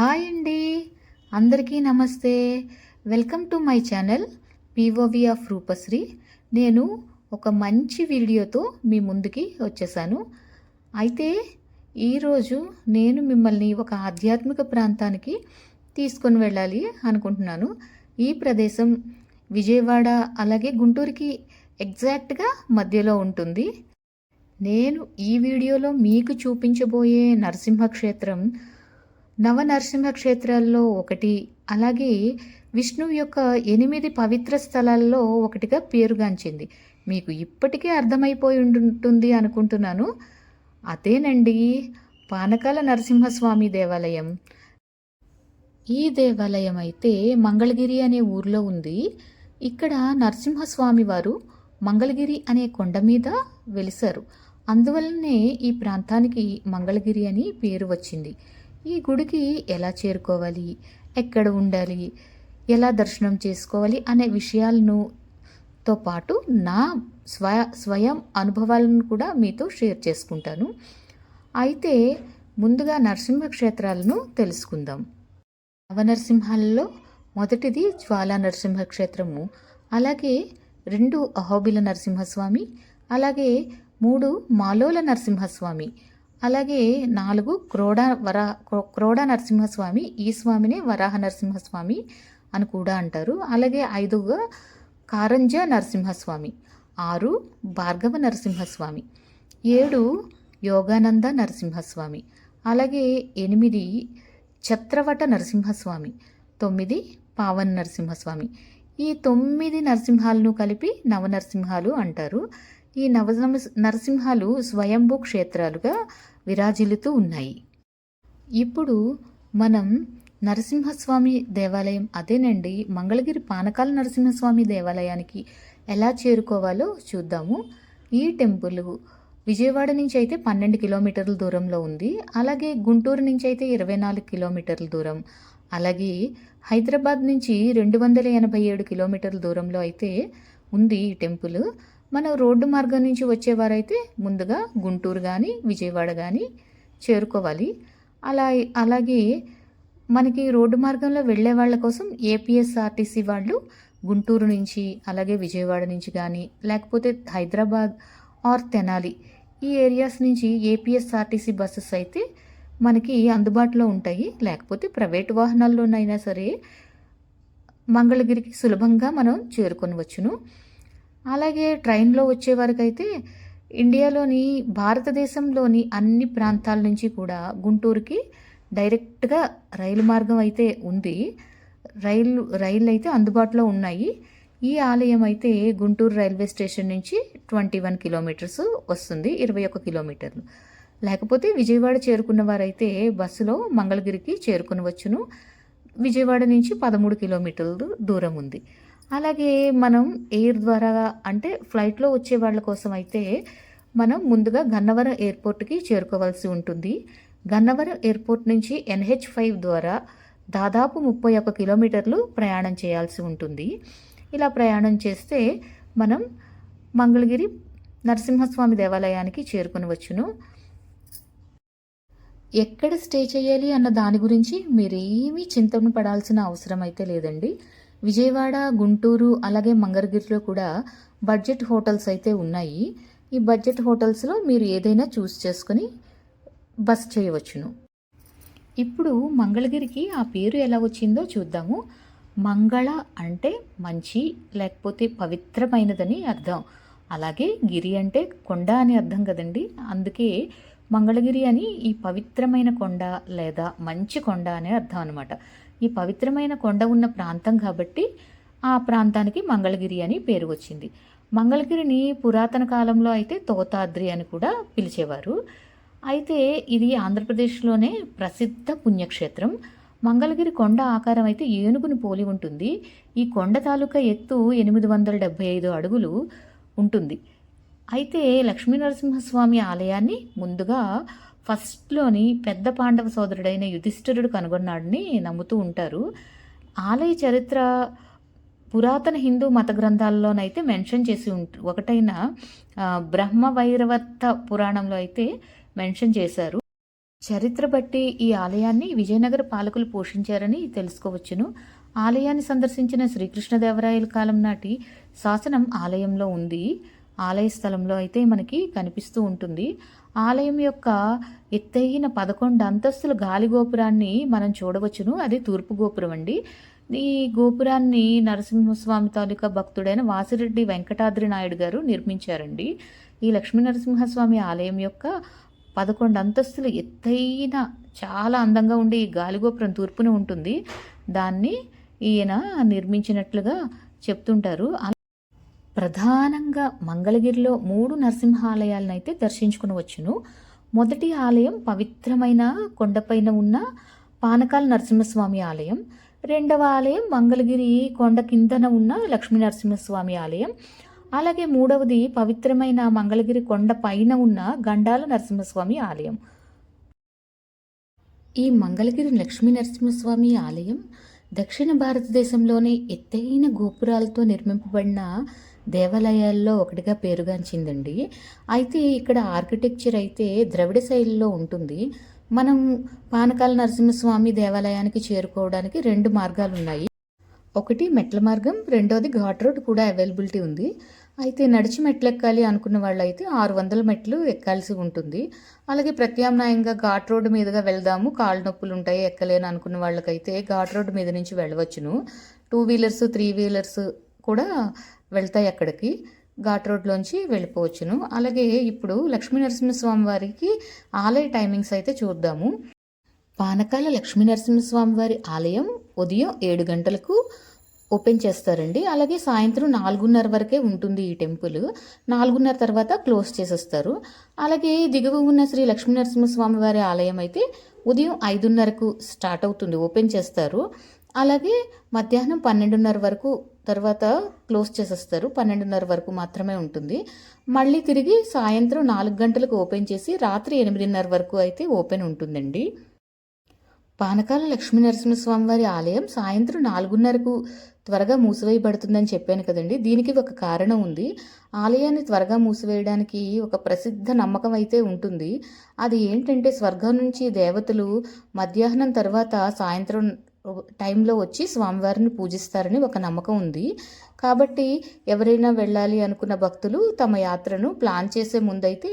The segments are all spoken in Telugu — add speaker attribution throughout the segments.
Speaker 1: హాయ్ అండి. అందరికీ నమస్తే. Welcome to my channel POV of Roopasri నేను ఒక మంచి వీడియోతో మీ ముందుకి వచ్చేసాను. అయితే ఈరోజు నేను మిమ్మల్ని ఒక ఆధ్యాత్మిక ప్రాంతానికి తీసుకొని వెళ్ళాలి అనుకుంటున్నాను. ఈ ప్రదేశం విజయవాడ అలాగే గుంటూరుకి ఎగ్జాక్ట్గా మధ్యలో ఉంటుంది. నేను ఈ వీడియోలో మీకు చూపించబోయే నరసింహ క్షేత్రం నవనరసింహ క్షేత్రాల్లో ఒకటి అలాగే విష్ణువు యొక్క ఎనిమిది పవిత్ర స్థలాల్లో ఒకటిగా పేరుగాంచింది. మీకు ఇప్పటికే అర్థమైపోయి ఉంటుంది అనుకుంటున్నాను. అదేనండి పానకాల నరసింహస్వామి దేవాలయం. ఈ దేవాలయం అయితే మంగళగిరి అనే ఊర్లో ఉంది. ఇక్కడ నరసింహస్వామి వారు మంగళగిరి అనే కొండ మీద వెలిశారు. అందువలనే ఈ ప్రాంతానికి మంగళగిరి అని పేరు వచ్చింది. ఈ గుడికి ఎలా చేరుకోవాలి? ఎక్కడ ఉండాలి? ఎలా దర్శనం చేసుకోవాలి అనే విషయాలను తో పాటు నా స్వయ స్వయం అనుభవాలను కూడా మీతో షేర్ చేసుకుంటాను. అయితే ముందుగా నరసింహ క్షేత్రాలను తెలుసుకుందాం. నవనరసింహాలలో మొదటిది జ్వాలా నరసింహ క్షేత్రము అలాగే రెండు అహోబిల నరసింహస్వామి అలాగే మూడు మాలోల నరసింహస్వామి. అలాగే నాలుగు క్రోడ వరా క్రోడ నరసింహస్వామి ఈ స్వామిని వరాహ నరసింహస్వామి అని కూడా అంటారు. అలాగే ఐదుగా కారంజ నరసింహస్వామి ఆరు భార్గవ నరసింహస్వామి ఏడు యోగానంద నరసింహస్వామి అలాగే ఎనిమిది ఛత్రవట నరసింహస్వామి తొమ్మిది పావన్ నరసింహస్వామి. ఈ తొమ్మిది నరసింహాలను కలిపి నవనరసింహాలు అంటారు. ఈ నవ నరసింహాలు స్వయంభూ క్షేత్రాలుగా విరాజిల్లుతూ ఉన్నాయి. ఇప్పుడు మనం నరసింహస్వామి దేవాలయం అదేనండి. మంగళగిరి పానకాల నరసింహస్వామి దేవాలయానికి ఎలా చేరుకోవాలో చూద్దాము. ఈ టెంపుల్ విజయవాడ నుంచి అయితే పన్నెండు కిలోమీటర్ల దూరంలో ఉంది. అలాగే గుంటూరు నుంచి అయితే ఇరవై నాలుగు కిలోమీటర్ల దూరం. అలాగే హైదరాబాద్ నుంచి రెండు వందల ఎనభై ఏడు కిలోమీటర్ల దూరంలో అయితే ఉంది ఈ టెంపుల్. మనం రోడ్డు మార్గం నుంచి వచ్చేవారైతే ముందుగా గుంటూరు కానీ విజయవాడ కానీ చేరుకోవాలి. అలా అలాగే మనకి రోడ్డు మార్గంలో వెళ్ళే వాళ్ళ కోసం ఏపీఎస్ఆర్టీసీ వాళ్ళు గుంటూరు నుంచి అలాగే విజయవాడ నుంచి కానీ లేకపోతే హైదరాబాద్ ఆర్ తెనాలి ఈ ఏరియాస్ నుంచి ఏపీఎస్ఆర్టీసీ బస్సెస్ అయితే మనకి అందుబాటులో ఉంటాయి. లేకపోతే ప్రైవేట్ వాహనాల్లోనైనా సరే మంగళగిరికి సులభంగా మనం చేరుకొనవచ్చును. అలాగే ట్రైన్లో వచ్చే ఇండియాలోని భారతదేశంలోని అన్ని ప్రాంతాల నుంచి కూడా గుంటూరుకి డైరెక్ట్గా రైలు మార్గం అయితే ఉంది. రైలు రైళ్ళు అయితే అందుబాటులో ఉన్నాయి. ఈ ఆలయం అయితే గుంటూరు రైల్వే స్టేషన్ నుంచి ట్వంటీ వన్ కిలోమీటర్స్ వస్తుంది ఇరవై ఒక కిలోమీటర్లు. లేకపోతే విజయవాడ చేరుకున్న వారైతే బస్సులో మంగళగిరికి చేరుకునవచ్చును. విజయవాడ నుంచి పదమూడు కిలోమీటర్లు దూరం ఉంది. అలాగే మనం ఎయిర్ ద్వారా అంటే ఫ్లైట్లో వచ్చే వాళ్ళ కోసం అయితే మనం ముందుగా గన్నవరం ఎయిర్పోర్ట్కి చేరుకోవాల్సి ఉంటుంది. గన్నవరం ఎయిర్పోర్ట్ నుంచి ఎన్హెచ్ ఫైవ్ ద్వారా దాదాపు ముప్పై ఒక కిలోమీటర్లు ప్రయాణం చేయాల్సి ఉంటుంది. ఇలా ప్రయాణం చేస్తే మనం మంగళగిరి నరసింహస్వామి దేవాలయానికి చేరుకునవచ్చును. ఎక్కడ స్టే చేయాలి అన్న దాని గురించి మీరేమీ చింతన పడాల్సిన అవసరం అయితే లేదండి. విజయవాడ గుంటూరు అలాగే మంగళగిరిలో కూడా బడ్జెట్ హోటల్స్ అయితే ఉన్నాయి. ఈ బడ్జెట్ హోటల్స్లో మీరు ఏదైనా చూస్ చేసుకుని బస్ చేయవచ్చును. ఇప్పుడు మంగళగిరికి ఆ పేరు ఎలా వచ్చిందో చూద్దాము. మంగళ అంటే మంచి లేకపోతే పవిత్రమైనదని అర్థం. అలాగే గిరి అంటే కొండ అని అర్థం కదండి. అందుకే మంగళగిరి అని ఈ పవిత్రమైన కొండ లేదా మంచి కొండ అనే అర్థం అనమాట ఈ పవిత్రమైన కొండ ఉన్న ప్రాంతం కాబట్టి ఆ ప్రాంతానికి మంగళగిరి అని పేరు వచ్చింది. మంగళగిరిని పురాతన కాలంలో అయితే తోతాద్రి అని కూడా పిలిచేవారు. అయితే ఇది ఆంధ్రప్రదేశ్లోనే ప్రసిద్ధ పుణ్యక్షేత్రం. మంగళగిరి కొండ ఆకారం అయితే ఏనుగును పోలి ఉంటుంది. ఈ కొండ తాలూకా ఎత్తు ఎనిమిది వందల డెబ్భై ఐదు అడుగులు ఉంటుంది. అయితే లక్ష్మీనరసింహస్వామి ఆలయాన్ని ముందుగా ఫస్ట్లోని పెద్ద పాండవ సోదరుడైన యుధిష్ఠిరుడు కనుగొన్నాడని నమ్ముతూ ఉంటారు. ఆలయ చరిత్ర పురాతన హిందూ మత గ్రంథాల్లోనైతే మెన్షన్ చేసి ఉంట ఒకటైన బ్రహ్మ వైరవత్త పురాణంలో అయితే మెన్షన్ చేశారు. చరిత్ర బట్టి ఈ ఆలయాన్ని విజయనగర పాలకులు పోషించారని తెలుసుకోవచ్చును. ఆలయాన్ని సందర్శించిన శ్రీకృష్ణదేవరాయల కాలం నాటి శాసనం ఆలయంలో ఉంది. ఆలయ స్థలంలో అయితే మనకి కనిపిస్తూ ఉంటుంది. ఆలయం యొక్క ఎత్తైన పదకొండు అంతస్తుల గాలి గోపురాన్ని మనం చూడవచ్చును. అది తూర్పు గోపురం అండి. ఈ గోపురాన్ని నరసింహస్వామి తాలూకా భక్తుడైన వాసిరెడ్డి వెంకటాద్రి నాయుడు గారు నిర్మించారండి. ఈ లక్ష్మీ నరసింహస్వామి ఆలయం యొక్క పదకొండు అంతస్తులు ఎత్తైన చాలా అందంగా ఉండే ఈ గాలిగోపురం తూర్పున ఉంటుంది. దాన్ని ఈయన నిర్మించినట్లుగా చెప్తుంటారు. ప్రధానంగా మంగళగిరిలో మూడు నరసింహాలయాలను అయితే దర్శించుకునవచ్చును. మొదటి ఆలయం పవిత్రమైన కొండపైన ఉన్న పానకాల నరసింహస్వామి ఆలయం. రెండవ ఆలయం మంగళగిరి కొండ కిందన ఉన్న లక్ష్మీ నరసింహస్వామి ఆలయం. అలాగే మూడవది పవిత్రమైన మంగళగిరి కొండ పైన ఉన్న గండాల నరసింహస్వామి ఆలయం. ఈ మంగళగిరి లక్ష్మీ నరసింహస్వామి ఆలయం దక్షిణ భారతదేశంలోనే ఎత్తైన గోపురాలతో నిర్మింపబడిన దేవాలయాల్లో ఒకటిగా పేరుగాంచిందండి. అయితే ఇక్కడ ఆర్కిటెక్చర్ అయితే ద్రవిడ శైలిలో ఉంటుంది. మనం పానకాల నరసింహస్వామి దేవాలయానికి చేరుకోవడానికి రెండు మార్గాలు ఉన్నాయి ఒకటి మెట్ల మార్గం రెండోది ఘాట్ రోడ్ కూడా అవైలబిలిటీ ఉంది. అయితే నడిచి మెట్లు ఎక్కాలి అనుకున్న వాళ్ళైతే ఆరు వందల మెట్లు ఎక్కాల్సి ఉంటుంది. అలాగే ప్రత్యామ్నాయంగా ఘాట్ రోడ్డు మీదుగా వెళ్దాము కాళ్ళు నొప్పులు ఉంటాయి ఎక్కలేను అనుకున్న వాళ్ళకైతే ఘాట్ రోడ్డు మీద నుంచి వెళ్ళవచ్చును. టూ వీలర్స్ త్రీ వీలర్స్ కూడా వెళ్తాయి అక్కడికి. ఘాట్ రోడ్లోంచి వెళ్ళిపోవచ్చును. అలాగే ఇప్పుడు లక్ష్మీ నరసింహస్వామి వారికి ఆలయ టైమింగ్స్ అయితే చూద్దాము. పానకాల లక్ష్మీ నరసింహస్వామి వారి ఆలయం ఉదయం ఏడు గంటలకు ఓపెన్ చేస్తారండి. అలాగే సాయంత్రం నాలుగున్నర వరకే ఉంటుంది ఈ టెంపుల్. నాలుగున్నర తర్వాత క్లోజ్ చేసేస్తారు. అలాగే దిగువ ఉన్న శ్రీ లక్ష్మీ నరసింహస్వామి వారి ఆలయం అయితే ఉదయం ఐదున్నరకు స్టార్ట్ అవుతుంది ఓపెన్ చేస్తారు. అలాగే మధ్యాహ్నం పన్నెండున్నర వరకు తర్వాత క్లోజ్ చేసేస్తారు. పన్నెండున్నర వరకు మాత్రమే ఉంటుంది. మళ్ళీ తిరిగి సాయంత్రం నాలుగు గంటలకు ఓపెన్ చేసి రాత్రి ఎనిమిదిన్నర వరకు అయితే ఓపెన్ ఉంటుందండి. పానకాల లక్ష్మీ నరసింహస్వామివారి ఆలయం సాయంత్రం నాలుగున్నరకు త్వరగా మూసివేయబడుతుందని చెప్పాను కదండి. దీనికి ఒక కారణం ఉంది. ఆలయాన్ని త్వరగా మూసివేయడానికి ఒక ప్రసిద్ధ నమ్మకం అయితే ఉంటుంది. అది ఏంటంటే స్వర్గం నుంచి దేవతలు మధ్యాహ్నం తర్వాత సాయంత్రం టైంలో వచ్చి స్వామివారిని పూజిస్తారని ఒక నమ్మకం ఉంది. కాబట్టి ఎవరైనా వెళ్ళాలి అనుకున్న భక్తులు తమ యాత్రను ప్లాన్ చేసే ముందైతే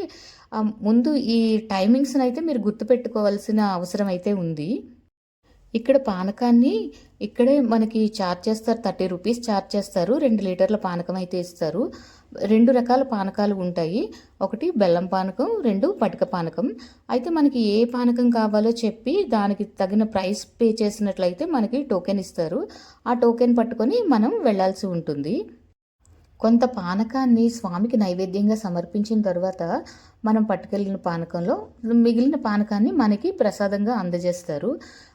Speaker 1: ముందు ఈ టైమింగ్స్ని అయితే మీరు గుర్తుపెట్టుకోవాల్సిన అవసరం అయితే ఉంది. ఇక్కడ పానకాన్ని ఇక్కడే మనకి చార్జ్ చేస్తారు థర్టీ రూపీస్ చార్జ్ చేస్తారు రెండు లీటర్ల పానకం అయితే ఇస్తారు. రెండు రకాల పానకాలు ఉంటాయి. ఒకటి బెల్లం పానకం రెండు పటిక పానకం. అయితే మనకి ఏ పానకం కావాలో చెప్పి దానికి తగిన ప్రైస్ పే చేసినట్లయితే మనకి టోకెన్ ఇస్తారు. ఆ టోకెన్ పట్టుకొని మనం వెళ్ళాల్సి ఉంటుంది. కొంత పానకాన్ని స్వామికి నైవేద్యంగా సమర్పించిన తర్వాత మనం పట్టుకెళ్ళిన పానకంలో మిగిలిన పానకాన్ని మనకి ప్రసాదంగా అందజేస్తారు.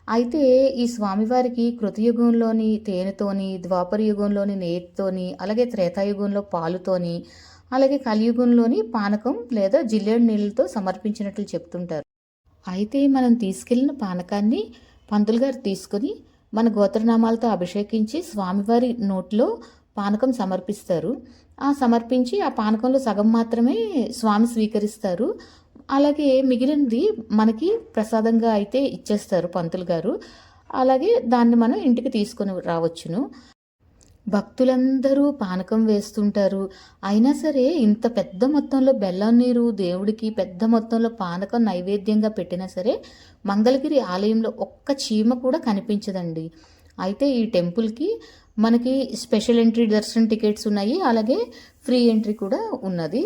Speaker 1: అయితే ఈ స్వామివారికి కృతయుగంలోని తేనెతోని ద్వాపర యుగంలోని నేతితోని అలాగే త్రేతాయుగంలో పాలుతోని అలాగే కలియుగంలోని పానకం లేదా జిల్లేడు నీళ్ళతో సమర్పించినట్లు చెప్తుంటారు. అయితే మనం తీసుకెళ్ళిన పానకాన్ని పంతులు గారు తీసుకొని మన గోత్రనామాలతో అభిషేకించి స్వామివారి నోట్లో పానకం సమర్పిస్తారు. ఆ సమర్పించి ఆ పానకంలో సగం మాత్రమే స్వామి స్వీకరిస్తారు. అలాగే మిగిలినది మనకి ప్రసాదంగా అయితే ఇచ్చేస్తారు పంతులు గారు. అలాగే దాన్ని మనం ఇంటికి తీసుకొని రావచ్చును. భక్తులందరూ పానకం వేస్తుంటారు. అయినా సరే ఇంత పెద్ద మొత్తంలో బెల్లం నీరు దేవుడికి పెద్ద మొత్తంలో పానకం నైవేద్యంగా పెట్టినా సరే మంగళగిరి ఆలయంలో ఒక్క చీమ కూడా కనిపించదండి. అయితే ఈ టెంపుల్కి మనకి స్పెషల్ ఎంట్రీ దర్శనం టికెట్స్ ఉన్నాయి అలాగే ఫ్రీ ఎంట్రీ కూడా ఉన్నది.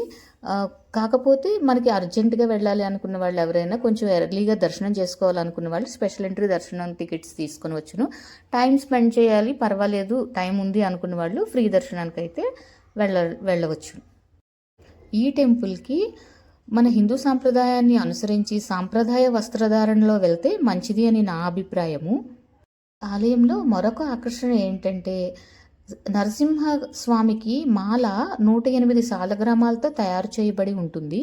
Speaker 1: కాకపోతే మనకి అర్జెంటుగా వెళ్ళాలి అనుకున్న వాళ్ళు ఎవరైనా కొంచెం ఎర్లీగా దర్శనం చేసుకోవాలనుకున్న వాళ్ళు స్పెషల్ ఎంట్రీ దర్శనం టికెట్స్ తీసుకొని వచ్చును. టైం స్పెండ్ చేయాలి పర్వాలేదు టైం ఉంది అనుకున్న వాళ్ళు ఫ్రీ దర్శనానికి అయితే వెళ్ళ వెళ్ళవచ్చు. ఈ టెంపుల్కి మన హిందూ సాంప్రదాయాన్ని అనుసరించి సాంప్రదాయ వస్త్రధారణలో వెళ్తే మంచిది అని నా అభిప్రాయము. ఆలయంలో మరొక ఆకర్షణ ఏంటంటే నరసింహ స్వామికి మాల నూట ఎనిమిది సాలగ్రామాలతో తయారు చేయబడి ఉంటుంది.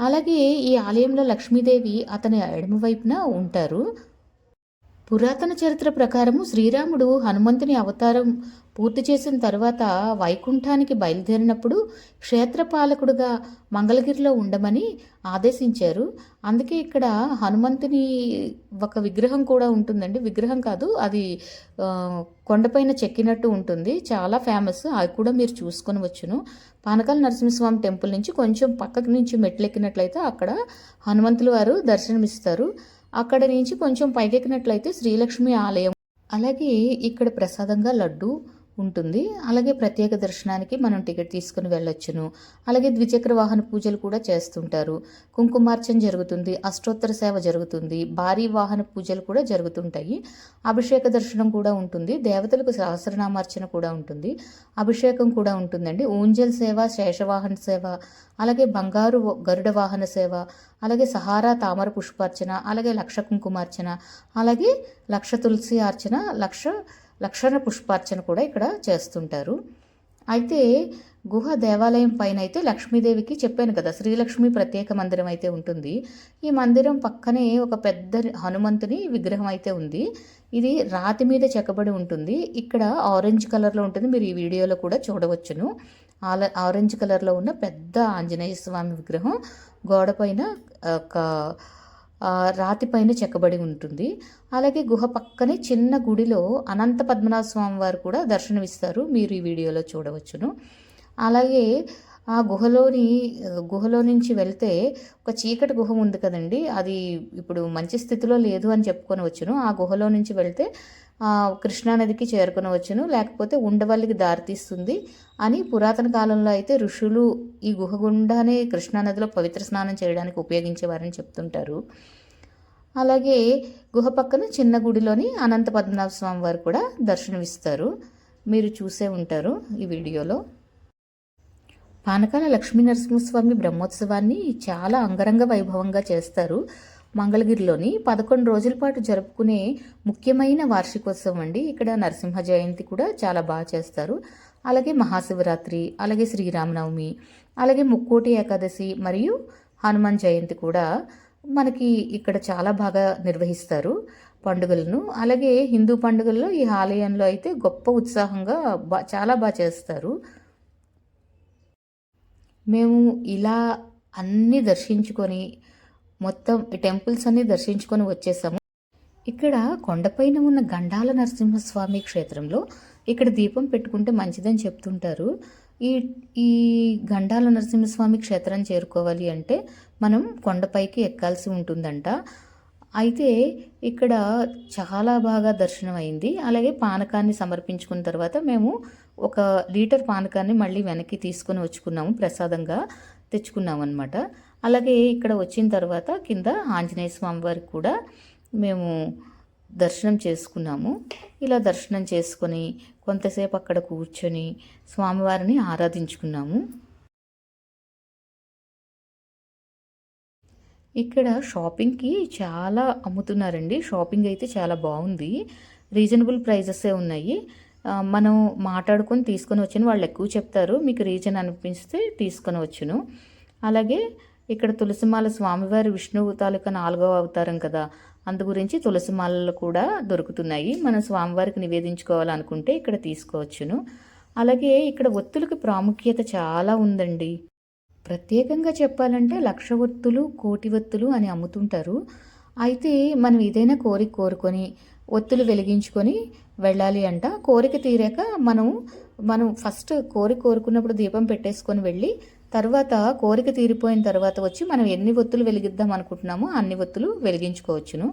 Speaker 1: అలాగే ఈ ఆలయంలో లక్ష్మీదేవి అతని ఎడమవైపున ఉంటారు. పురాతన చరిత్ర ప్రకారము శ్రీరాముడు హనుమంతుని అవతారం పూర్తి చేసిన తర్వాత వైకుంఠానికి బయలుదేరినప్పుడు క్షేత్రపాలకుడుగా మంగళగిరిలో ఉండమని ఆదేశించారు. అందుకే ఇక్కడ హనుమంతుని ఒక విగ్రహం కూడా ఉంటుందండి. విగ్రహం కాదు అది కొండపైన చెక్కినట్టు ఉంటుంది. చాలా ఫేమస్ అది కూడా మీరు చూసుకొని వచ్చును. పానకాల నరసింహస్వామి టెంపుల్ నుంచి కొంచెం పక్కకి నుంచి మెట్లెక్కినట్లయితే అక్కడ హనుమంతుల వారు దర్శనమిస్తారు. అక్కడ నుంచి కొంచెం పైకెక్కినట్లయితే శ్రీలక్ష్మి ఆలయం. అలాగే ఇక్కడ ప్రసాదంగా లడ్డు ఉంటుంది. అలాగే ప్రత్యేక దర్శనానికి మనం టికెట్ తీసుకుని వెళ్ళొచ్చును. అలాగే ద్విచక్ర వాహన పూజలు కూడా చేస్తుంటారు. కుంకుమార్చన జరుగుతుంది అష్టోత్తర సేవ జరుగుతుంది భారీ వాహన పూజలు కూడా జరుగుతుంటాయి. అభిషేక దర్శనం కూడా ఉంటుంది దేవతలకు సహస్రనామార్చన కూడా ఉంటుంది అభిషేకం కూడా ఉంటుందండి. ఊంజల్ సేవ శేషవాహన సేవ అలాగే బంగారు గరుడ వాహన సేవ అలాగే సహారా తామర పుష్పార్చన అలాగే లక్ష కుంకుమార్చన అలాగే లక్ష తులసి అర్చన లక్ష లక్షణ పుష్పార్చన కూడా ఇక్కడ చేస్తుంటారు. అయితే గుహ దేవాలయం పైన అయితే లక్ష్మీదేవికి చెప్పాను కదా శ్రీలక్ష్మి ప్రత్యేక మందిరం అయితే ఉంటుంది. ఈ మందిరం పక్కనే ఒక పెద్ద హనుమంతుని విగ్రహం అయితే ఉంది. ఇది రాతి మీద చెక్కబడి ఉంటుంది. ఇక్కడ ఆరెంజ్ కలర్లో ఉంటుంది. మీరు ఈ వీడియోలో కూడా చూడవచ్చును. ఆల ఆరెంజ్ కలర్లో ఉన్న పెద్ద ఆంజనేయ స్వామి విగ్రహం గోడపైన ఒక రాతిపైన రాతి పైన చెక్కబడి ఉంటుంది. అలాగే గుహ పక్కనే చిన్న గుడిలో అనంత పద్మనాభ స్వామి వారు కూడా దర్శనమిస్తారు. మీరు ఈ వీడియోలో చూడవచ్చును. అలాగే ఆ గుహలోని గుహలో నుంచి వెళ్తే ఒక చీకటి గుహ ఉంది కదండి. అది ఇప్పుడు మంచి స్థితిలో లేదు అని చెప్పుకొని వచ్చును ఆ గుహలో నుంచి వెళ్తే కృష్ణానదికి చేరుకునవచ్చును లేకపోతే ఉండవల్లికి దారితీస్తుంది అని పురాతన కాలంలో అయితే ఋషులు ఈ గుహ గుండానే కృష్ణానదిలో పవిత్ర స్నానం చేయడానికి ఉపయోగించేవారని చెప్తుంటారు. అలాగే గుహ పక్కన చిన్న గుడిలోని అనంత పద్మనాభ స్వామి వారు కూడా దర్శనమిస్తారు. మీరు చూసే ఉంటారు ఈ వీడియోలో. పానకాల లక్ష్మీ నరసింహస్వామి బ్రహ్మోత్సవాన్ని చాలా అంగరంగ వైభవంగా చేస్తారు. మంగళగిరిలోని పదకొండు రోజుల పాటు జరుపుకునే ముఖ్యమైన వార్షికోత్సవం అండి. ఇక్కడ నరసింహ జయంతి కూడా చాలా బాగా చేస్తారు. అలాగే మహాశివరాత్రి అలాగే శ్రీరామనవమి అలాగే ముక్కోటి ఏకాదశి మరియు హనుమాన్ జయంతి కూడా మనకి ఇక్కడ చాలా బాగా నిర్వహిస్తారు పండుగలను. అలాగే హిందూ పండుగల్లో ఈ ఆలయంలో అయితే గొప్ప ఉత్సాహంగా బా చాలా బాగా చేస్తారు. మేము ఇలా అన్నీ దర్శించుకొని మొత్తం ఈ టెంపుల్స్ అన్ని దర్శించుకొని వచ్చేసాము. ఇక్కడ కొండపైన ఉన్న గండాల నరసింహస్వామి క్షేత్రంలో ఇక్కడ దీపం పెట్టుకుంటే మంచిదని చెప్తుంటారు. ఈ ఈ గండాల నరసింహస్వామి క్షేత్రం చేరుకోవాలి అంటే మనం కొండపైకి ఎక్కాల్సి ఉంటుందంట. అయితే ఇక్కడ చాలా బాగా దర్శనం అయింది. అలాగే పానకాన్ని సమర్పించుకున్న తర్వాత మేము ఒక లీటర్ పానకాన్ని మళ్ళీ వెనక్కి తీసుకొని వచ్చుకున్నాము. ప్రసాదంగా తెచ్చుకున్నాం అనమాట అలాగే ఇక్కడ వచ్చిన తర్వాత కింద ఆంజనేయ స్వామి వారికి కూడా మేము దర్శనం చేసుకున్నాము. ఇలా దర్శనం చేసుకొని కొంతసేపు అక్కడ కూర్చొని స్వామివారిని ఆరాధించుకున్నాము. ఇక్కడ షాపింగ్కి చాలా అమ్ముతున్నారండి. షాపింగ్ అయితే చాలా బాగుంది. రీజనబుల్ ప్రైజెసే ఉన్నాయి. మనం మాట్లాడుకొని తీసుకొని వచ్చిన వాళ్ళు ఎక్కువ చెప్తారు. మీకు రీజన్ అనిపిస్తే తీసుకొని వచ్చును. అలాగే ఇక్కడ తులసిమాల స్వామివారి విష్ణువు తాలూకా నాలుగవ అవతారం కదా. అందు గురించి తులసిమాలలు కూడా దొరుకుతున్నాయి. మనం స్వామివారికి నివేదించుకోవాలనుకుంటే ఇక్కడ తీసుకోవచ్చును. అలాగే ఇక్కడ ఒత్తులకు ప్రాముఖ్యత చాలా ఉందండి. ప్రత్యేకంగా చెప్పాలంటే లక్ష ఒత్తులు కోటి ఒత్తులు అని అమ్ముతుంటారు. అయితే మనం ఏదైనా కోరిక కోరుకొని ఒత్తులు వెలిగించుకొని వెళ్ళాలి అంట. కోరిక తీరాక మనం మనం ఫస్ట్ కోరిక కోరుకున్నప్పుడు దీపం పెట్టేసుకొని వెళ్ళి తర్వాత కోరిక తీరిపోయిన తర్వాత వచ్చి మనం ఎన్ని ఒత్తులు వెలిగిద్దాం అనుకుంటున్నామో అన్ని ఒత్తులు వెలిగించుకోవచ్చును.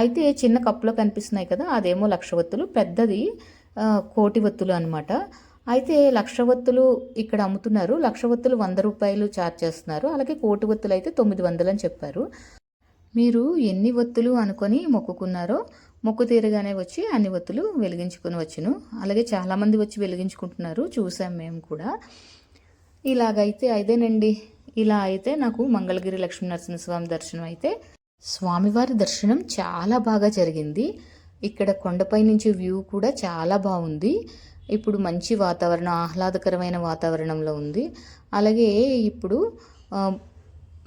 Speaker 1: అయితే చిన్న కప్పులో కనిపిస్తున్నాయి కదా అదేమో లక్ష ఒత్తులు. పెద్దది కోటి ఒత్తులు అనమాట అయితే లక్ష ఒత్తులు ఇక్కడ అమ్ముతున్నారు. లక్ష ఒత్తులు వంద రూపాయలు ఛార్జ్ చేస్తున్నారు. అలాగే కోటి ఒత్తులు అయితే తొమ్మిది వందలు అని చెప్పారు. మీరు ఎన్ని ఒత్తులు అనుకొని మొక్కుకున్నారో మొక్కు తీరగానే వచ్చి అన్ని ఒత్తులు వెలిగించుకొని వచ్చును. అలాగే చాలామంది వచ్చి వెలిగించుకుంటున్నారు. చూసాం మేము కూడా. ఇలాగైతే అదేనండి ఇలా అయితే నాకు మంగళగిరి లక్ష్మీ నరసింహస్వామి దర్శనం అయితే స్వామివారి దర్శనం చాలా బాగా జరిగింది. ఇక్కడ కొండపై నుంచి వ్యూ కూడా చాలా బాగుంది. ఇప్పుడు మంచి వాతావరణం ఆహ్లాదకరమైన వాతావరణంలో ఉంది. అలాగే ఇప్పుడు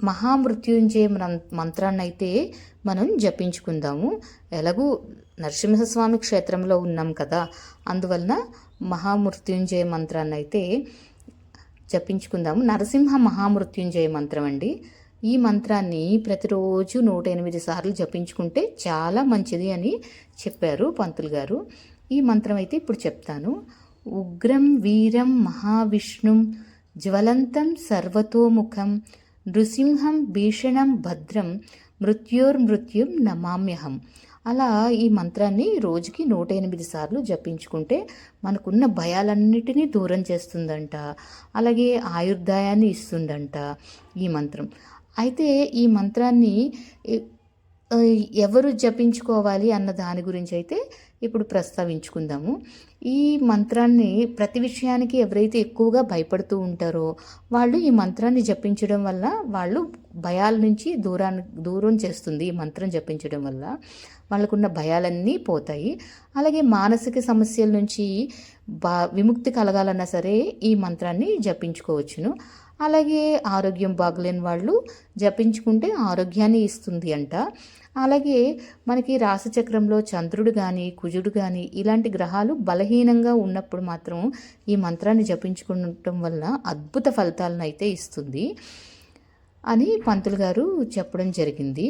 Speaker 1: మహామృత్యుంజయ మం- మంత్రాన్ని అయితే మనం జపించుకుందాము. ఎలాగూ నరసింహస్వామి క్షేత్రంలో ఉన్నాం కదా. అందువలన మహామృత్యుంజయ మంత్రాన్ని అయితే జపించుకుందాము. నరసింహ మహామృత్యుంజయ మంత్రం అండి. ఈ మంత్రాన్ని ప్రతిరోజు నూట ఎనిమిది సార్లు జపించుకుంటే చాలా మంచిది అని చెప్పారు పంతులు గారు. ఈ మంత్రం అయితే ఇప్పుడు చెప్తాను. ఉగ్రం వీరం మహావిష్ణుం జ్వలంతం సర్వతోముఖం నృసింహం భీషణం భద్రం మృత్యోర్మృత్యుం నమామ్యహం. అలా ఈ మంత్రాన్ని రోజుకి నూట ఎనిమిది సార్లు జపించుకుంటే మనకున్న భయాలన్నిటినీ దూరం చేస్తుందంట. అలాగే ఆయుర్దాయాన్ని ఇస్తుందంట ఈ మంత్రం. అయితే ఈ మంత్రాన్ని ఎవరు జపించుకోవాలి అన్న దాని గురించి అయితే ఇప్పుడు ప్రస్తావించుకుందాము. ఈ మంత్రాన్ని ప్రతి విషయానికి ఎవరైతే ఎక్కువగా భయపడుతూ ఉంటారో వాళ్ళు ఈ మంత్రాన్ని జపించడం వల్ల వాళ్ళు భయాల నుంచి దూరాన్ని దూరం చేస్తుంది ఈ మంత్రం జపించడం వల్ల. వాళ్ళకున్న భయాలన్నీ పోతాయి. అలాగే మానసిక సమస్యల నుంచి బా విముక్తి కలగాలన్నా సరే ఈ మంత్రాన్ని జపించుకోవచ్చును. అలాగే ఆరోగ్యం బాగలేని వాళ్ళు జపించుకుంటే ఆరోగ్యాన్ని ఇస్తుంది అంట. అలాగే మనకి రాశిచక్రంలో చంద్రుడు కానీ కుజుడు కానీ ఇలాంటి గ్రహాలు బలహీనంగా ఉన్నప్పుడు మాత్రం ఈ మంత్రాన్ని జపించుకుండటం వల్ల అద్భుత ఫలితాలను అయితే ఇస్తుంది అని పంతులు గారు చెప్పడం జరిగింది.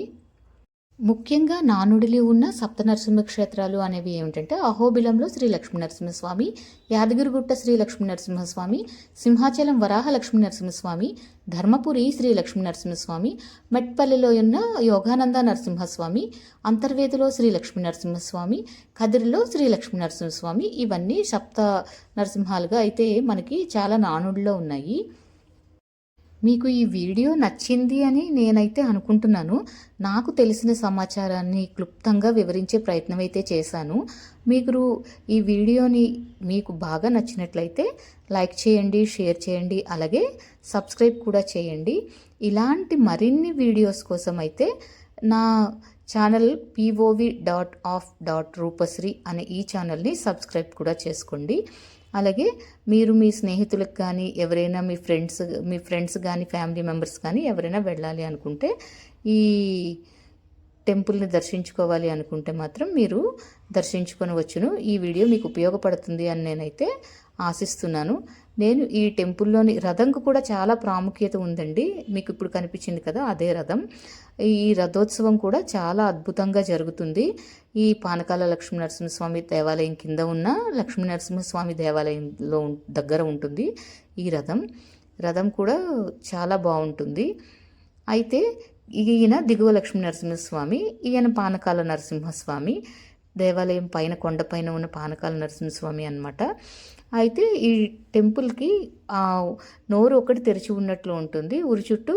Speaker 1: ముఖ్యంగా నానుడిలో ఉన్న సప్తనరసింహ క్షేత్రాలు అనేవి ఏమిటంటే అహోబిలంలో శ్రీ లక్ష్మీ నరసింహస్వామి యాదగిరిగుట్ట శ్రీ లక్ష్మీ నరసింహస్వామి సింహాచలం వరాహ లక్ష్మీ నరసింహస్వామి ధర్మపురి శ్రీ లక్ష్మీ నరసింహస్వామి మెట్పల్లిలో ఉన్న యోగానంద నరసింహస్వామి అంతర్వేదిలో శ్రీ లక్ష్మీ నరసింహస్వామి కదిరిలో శ్రీ లక్ష్మీ నరసింహస్వామి ఇవన్నీ సప్త నరసింహాలుగా అయితే మనకి చాలా నానుడిలో ఉన్నాయి. మీకు ఈ వీడియో నచ్చింది అని నేనైతే అనుకుంటున్నాను. నాకు తెలిసిన సమాచారాన్ని క్లుప్తంగా వివరించే ప్రయత్నం అయితే చేశాను. మీరు ఈ వీడియోని మీకు బాగా నచ్చినట్లయితే లైక్ చేయండి షేర్ చేయండి అలాగే సబ్స్క్రైబ్ కూడా చేయండి. ఇలాంటి మరిన్ని వీడియోస్ కోసం అయితే నా channel POV dot of dot Roopasri అనే ఈ ఛానల్ని సబ్స్క్రైబ్ కూడా చేసుకోండి. అలాగే మీరు మీ స్నేహితులకు కానీ ఎవరైనా మీ ఫ్రెండ్స్ మీ ఫ్రెండ్స్ కానీ ఫ్యామిలీ మెంబర్స్ కానీ ఎవరైనా వెళ్ళాలి అనుకుంటే ఈ టెంపుల్ని దర్శించుకోవాలి అనుకుంటే మాత్రం మీరు దర్శించుకొని వచ్చును ఈ వీడియో మీకు ఉపయోగపడుతుంది అని నేనైతే ఆశిస్తున్నాను. నేను ఈ టెంపుల్లోని రథంకు కూడా చాలా ప్రాముఖ్యత ఉందండి. మీకు ఇప్పుడు కనిపించింది కదా అదే రథం. ఈ రథోత్సవం కూడా చాలా అద్భుతంగా జరుగుతుంది. ఈ పానకాల లక్ష్మీ నరసింహస్వామి దేవాలయం కింద ఉన్న లక్ష్మీ నరసింహస్వామి దేవాలయంలో దగ్గర ఉంటుంది ఈ రథం. రథం కూడా చాలా బాగుంటుంది. అయితే ఈయన దిగువ లక్ష్మీ నరసింహస్వామి ఈయన పానకాల నరసింహస్వామి దేవాలయం పైన కొండపైన ఉన్న పానకాల నరసింహస్వామి అన్నమాట. అయితే ఈ టెంపుల్కి నోరు ఒకటి తెరిచి ఉన్నట్లు ఉంటుంది. ఉరి చుట్టూ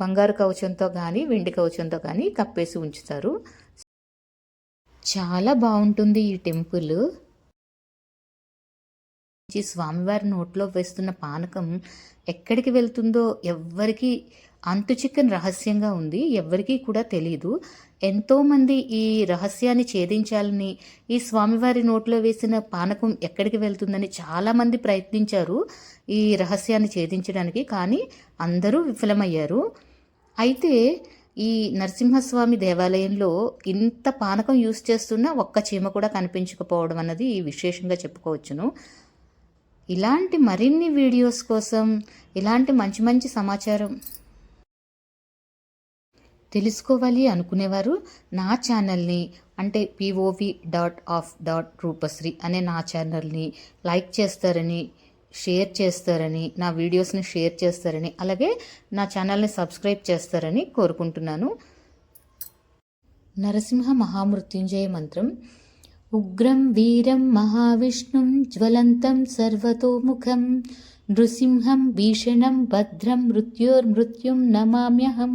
Speaker 1: బంగారు కవచంతో కానీ వెండి కవచంతో కానీ కప్పేసి ఉంచుతారు. చాలా బాగుంటుంది ఈ టెంపుల్. స్వామివారి నోట్లో వేస్తున్న పానకం ఎక్కడికి వెళ్తుందో ఎవ్వరికి అంతు చిక్కని రహస్యంగా ఉంది ఎవ్వరికీ కూడా తెలియదు ఎంతోమంది ఈ రహస్యాన్ని ఛేదించాలని ఈ స్వామివారి నోట్లో వేసిన పానకం ఎక్కడికి వెళ్తుందని చాలామంది ప్రయత్నించారు ఈ రహస్యాన్ని ఛేదించడానికి కానీ అందరూ విఫలమయ్యారు. అయితే ఈ నరసింహస్వామి దేవాలయంలో ఇంత పానకం యూస్ చేస్తున్నా ఒక్క చీమ కూడా కనిపించకపోవడం అన్నది విశేషంగా చెప్పుకోవచ్చును. ఇలాంటి మరిన్ని వీడియోస్ కోసం ఇలాంటి మంచి మంచి సమాచారం తెలుసుకోవాలి అనుకునేవారు నా ఛానల్ని అంటే POV dot of dot Roopasri అనే నా ఛానల్ని లైక్ చేస్తారని షేర్ చేస్తారని నా వీడియోస్ని షేర్ చేస్తారని అలాగే నా ఛానల్ని సబ్స్క్రైబ్ చేస్తారని కోరుకుంటున్నాను. నరసింహ మహామృత్యుంజయ మంత్రం. ఉగ్రం వీరం మహావిష్ణుం జ్వలంతం సర్వతోముఖం. నృసింహం భీషణం భద్రం మృత్యోర్మృత్యుం నమామ్యహం.